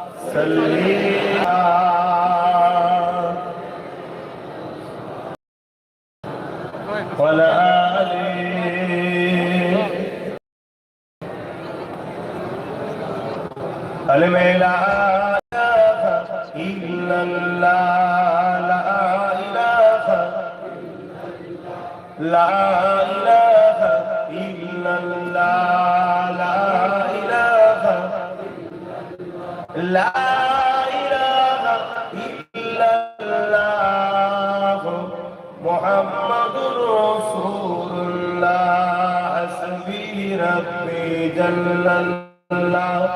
صل وعلى آله كلمة لا إله إلا الله لا إله لا إله محمد رسول الله حسبي ربي جل الله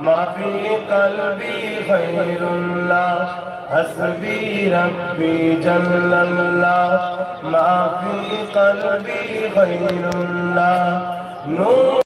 ما في قلبي خير الله حسبي ربي جل الله ما في قلبي خير الله نور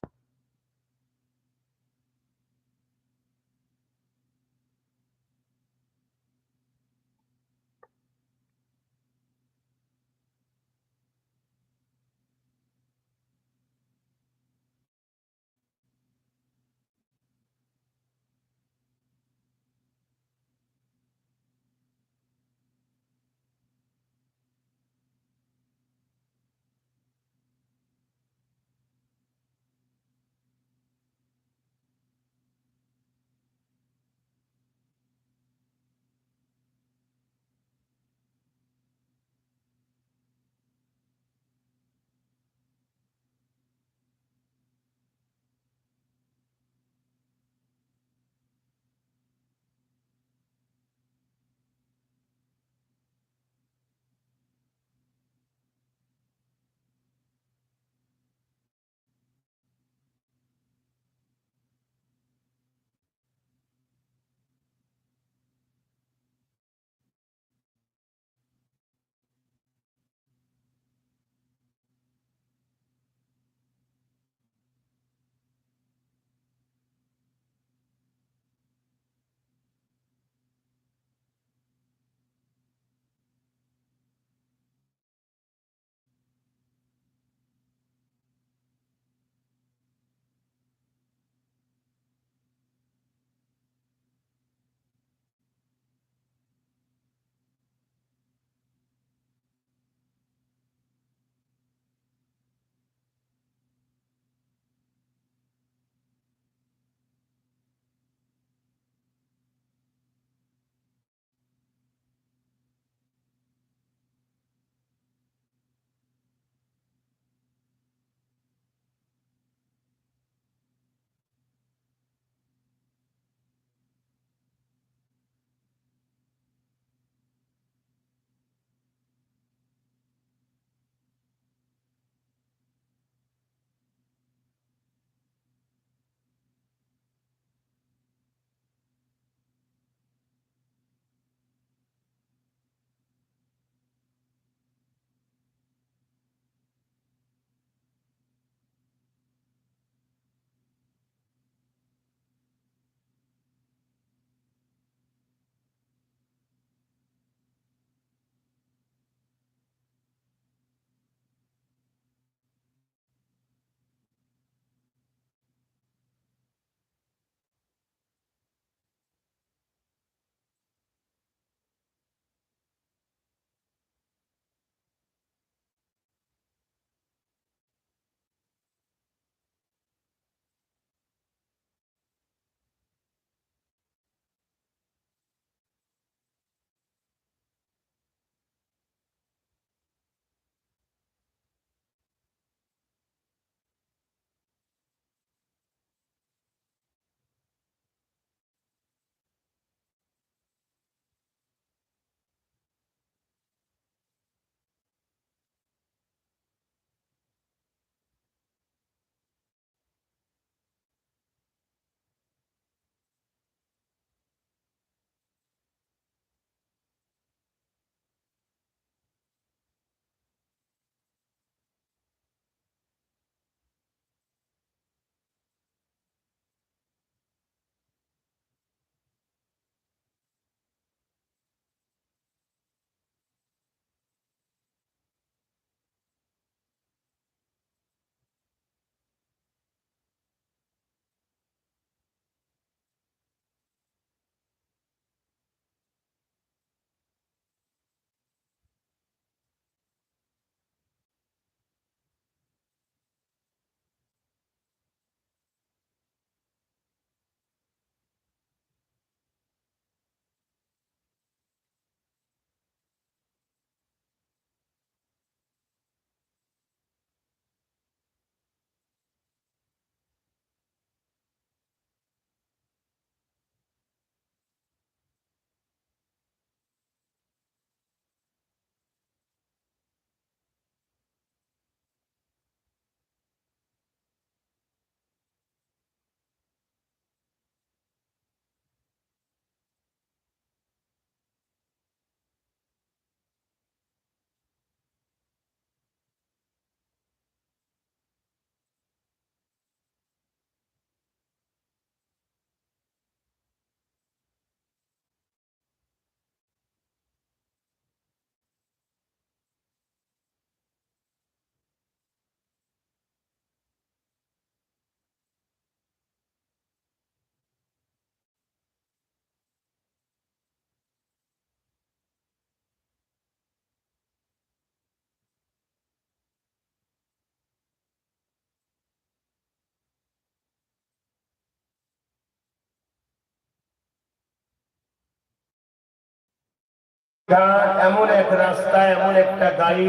এমন এক রাস্তা, এমন একটা গাড়ি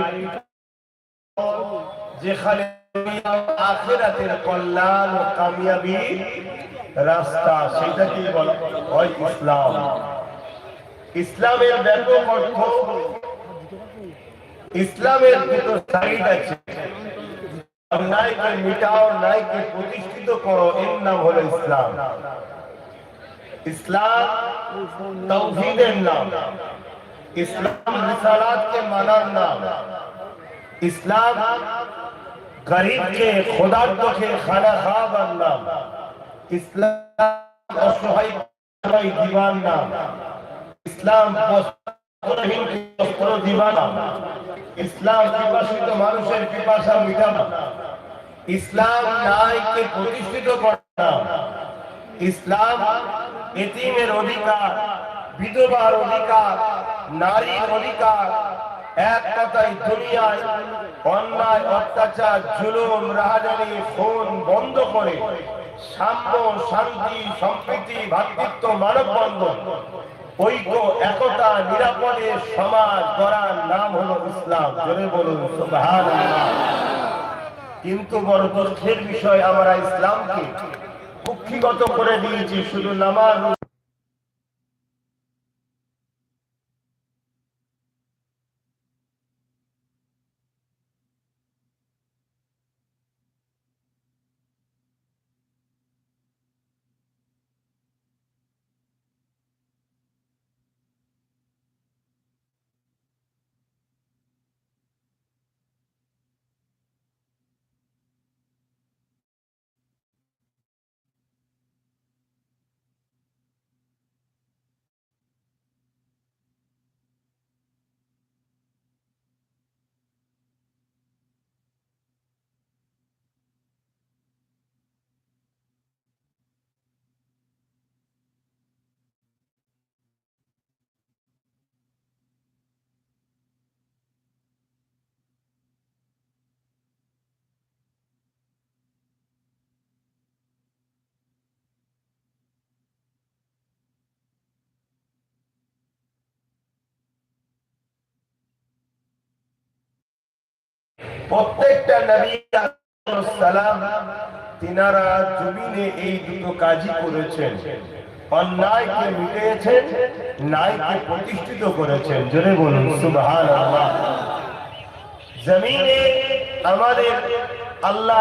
যেখানে আখিরাতের কল্যাণ ও কামিয়াবি রাস্তা, সেটাকেই বলা হয় ইসলাম। ইসলামের ব্যাপক অর্থ ইসলামের দুটো সাইড আছে। অন্যায়কে মিটাও ন্যায়কে প্রতিষ্ঠিত করো, এর নাম হলো ইসলাম। ইসলাম তৌহিদের নাম। ইসলাম রিসালাতকে মানার নাম ইসলাম গরিবকে খোদার্থকে খানা খাওয়াবার নাম ইসলাম অসহায় দিবার নাম ইসলাম বস্ত্রহীনকে বস্ত্র দিবার নাম ইসলাম পিপাসিত মানুষের পিপাসা মিটানো ইসলাম ন্যায়কে প্রতিষ্ঠিত করার নাম ইসলাম এতিমের অধিকার বিধবার অধিকার নারীর অধিকার, এক কথায় দুনিয়ায় অন্যায়, অত্যাচার, জুলুম, রাহাজানি, খুন বন্ধ করে সাম্য শান্তি, সম্প্রীতি ভ্রাতৃত্ব মানববন্ধন, ঐক্য, একতা, নিরাপদে সমাজ গড়ার নাম হলো ইসলাম। জোরে বলুন, সুবহানাল্লাহ। কিন্তু বড় দুঃখের বিষয়, আমরা ইসলামকে কুক্ষিগত করে দিয়েছি, শুধু নামাজ প্রত্যেকটা নবী সালাম তিনারা জমিনে এই দুটো কাজই করেছেন। অন্যায়কে মিটিয়েছেন প্রতিষ্ঠিত করেছেন। জোরে বলুন, সুবহানাল্লাহ। জমিনে আমাদের আল্লাহ